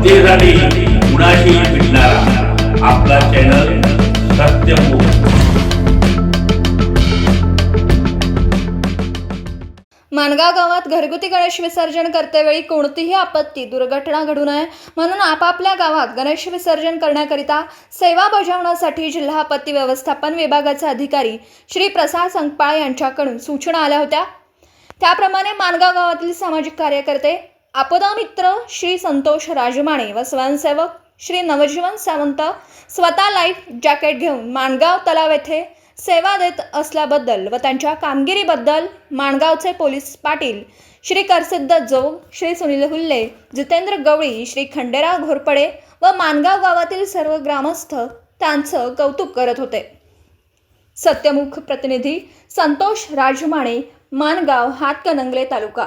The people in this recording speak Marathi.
जनतेसाठी कुणाशी भेटणारा आपला चॅनल सत्यमुख मानगाव गावात घरगुती गणेश विसर्जन करतेवेळी कोणतीही आपत्ती दुर्घटना घडू नये म्हणून आपापल्या गावात गणेश विसर्जन करण्याकरिता सेवा बजावण्यासाठी जिल्हा आपत्ती व्यवस्थापन विभागाचे अधिकारी श्री प्रसाद संकपाळ यांच्याकडून सूचना आल्या होत्या. त्याप्रमाणे माणगाव गावातील सामाजिक कार्यकर्ते आपदामित्र श्री संतोष राजमाणे व स्वयंसेवक श्री नवजीवन सावंत स्वतः लाईफ जॅकेट घेऊन माणगाव तलाव येथे सेवा देत असल्याबद्दल व त्यांच्या कामगिरीबद्दल माणगावचे पोलीस पाटील श्री करसिद्ध जोग श्री सुनील हुल्ले जितेंद्र गवळी श्री खंडेराव घोरपडे व माणगाव गावातील सर्व ग्रामस्थ त्यांचं कौतुक करत होते. सत्यमुख प्रतिनिधी संतोष राजमाणे माणगाव हातकणंगले तालुका